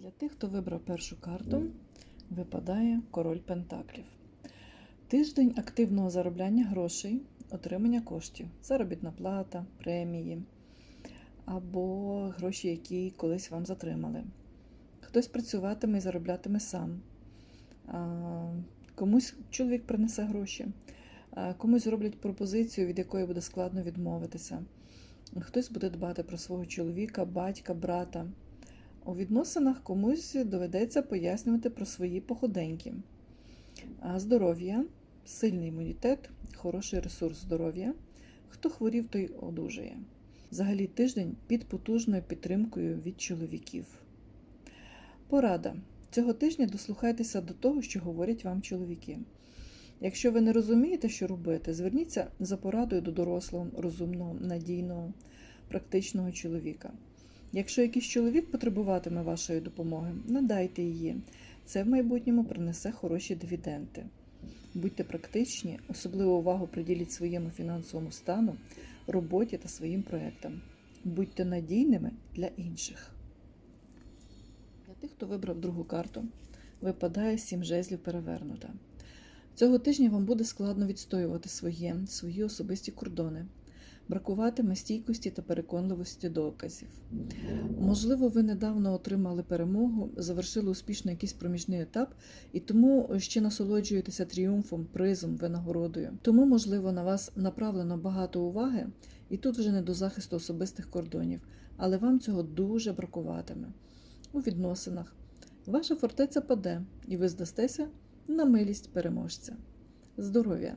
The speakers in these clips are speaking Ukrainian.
Для тих, хто вибрав першу карту, випадає король Пентаклів. Тиждень активного заробляння грошей, отримання коштів, заробітна плата, премії або гроші, які колись вам затримали. Хтось працюватиме і зароблятиме сам. Комусь чоловік принесе гроші, комусь зроблять пропозицію, від якої буде складно відмовитися. Хтось буде дбати про свого чоловіка, батька, брата. У відносинах комусь доведеться пояснювати про свої походеньки. Здоров'я, сильний імунітет, хороший ресурс здоров'я. Хто хворів, той одужає. Взагалі тиждень під потужною підтримкою від чоловіків. Порада. Цього тижня дослухайтеся до того, що говорять вам чоловіки. Якщо ви не розумієте, що робити, зверніться за порадою до дорослого, розумного, надійного, практичного чоловіка. Якщо якийсь чоловік потребуватиме вашої допомоги, надайте її. Це в майбутньому принесе хороші дивіденти. Будьте практичні, особливу увагу приділіть своєму фінансовому стану, роботі та своїм проектам. Будьте надійними для інших. Для тих, хто вибрав другу карту, випадає сім жезлів перевернута. Цього тижня вам буде складно відстоювати своє, свої особисті кордони, бракуватиме стійкості та переконливості доказів. Можливо, ви недавно отримали перемогу, завершили успішно якийсь проміжний етап, і тому ще насолоджуєтеся тріумфом, призом, винагородою. Тому, можливо, на вас направлено багато уваги, і тут вже не до захисту особистих кордонів, але вам цього дуже бракуватиме. У відносинах ваша фортеця паде, і ви здастеся на милість переможця. Здоров'я.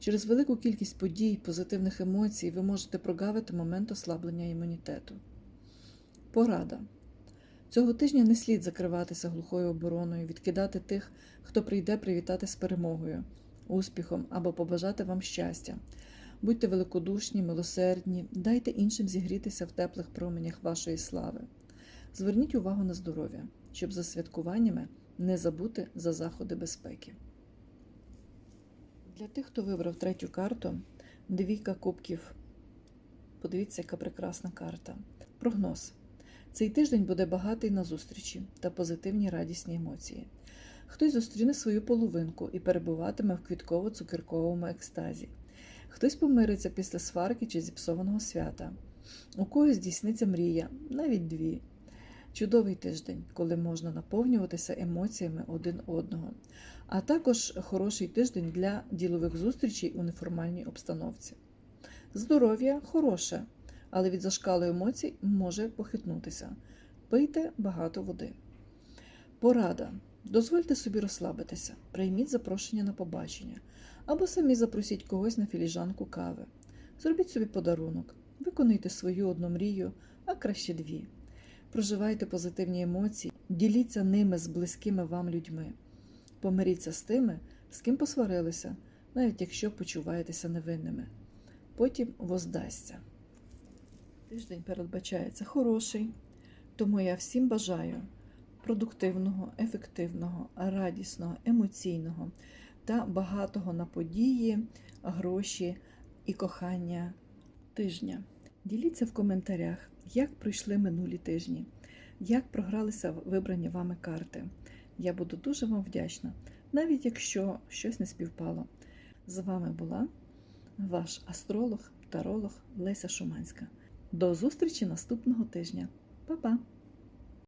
Через велику кількість подій, позитивних емоцій ви можете прогавити момент ослаблення імунітету. Порада. Цього тижня не слід закриватися глухою обороною, відкидати тих, хто прийде привітати з перемогою, успіхом або побажати вам щастя. Будьте великодушні, милосердні, дайте іншим зігрітися в теплих променях вашої слави. Зверніть увагу на здоров'я, щоб за святкуваннями не забути за заходи безпеки. Для тих, хто вибрав третю карту, двійка кубків. Подивіться, яка прекрасна карта. Прогноз. Цей тиждень буде багатий на зустрічі та позитивні радісні емоції. Хтось зустріне свою половинку і перебуватиме в квітково-цукерковому екстазі. Хтось помириться після сварки чи зіпсованого свята. У когось здійсниться мрія, навіть дві. Чудовий тиждень, коли можна наповнюватися емоціями один одного, а також хороший тиждень для ділових зустрічей у неформальній обстановці. Здоров'я хороше, але від зашкалу емоцій може похитнутися. Пийте багато води. Порада. Дозвольте собі розслабитися, прийміть запрошення на побачення, або самі запросіть когось на філіжанку кави. Зробіть собі подарунок, виконуйте свою одну мрію, а краще дві. Проживайте позитивні емоції, діліться ними з близькими вам людьми. Помиріться з тими, з ким посварилися, навіть якщо почуваєтеся невинними. Потім воздасться. Тиждень передбачається хороший, тому я всім бажаю продуктивного, ефективного, радісного, емоційного та багатого на події, гроші і кохання тижня. Діліться в коментарях, як пройшли минулі тижні, як програлися вибрані вами карти. Я буду дуже вам вдячна, навіть якщо щось не співпало. З вами була ваш астролог, таролог Леся Шуманська. До зустрічі наступного тижня. Па-па!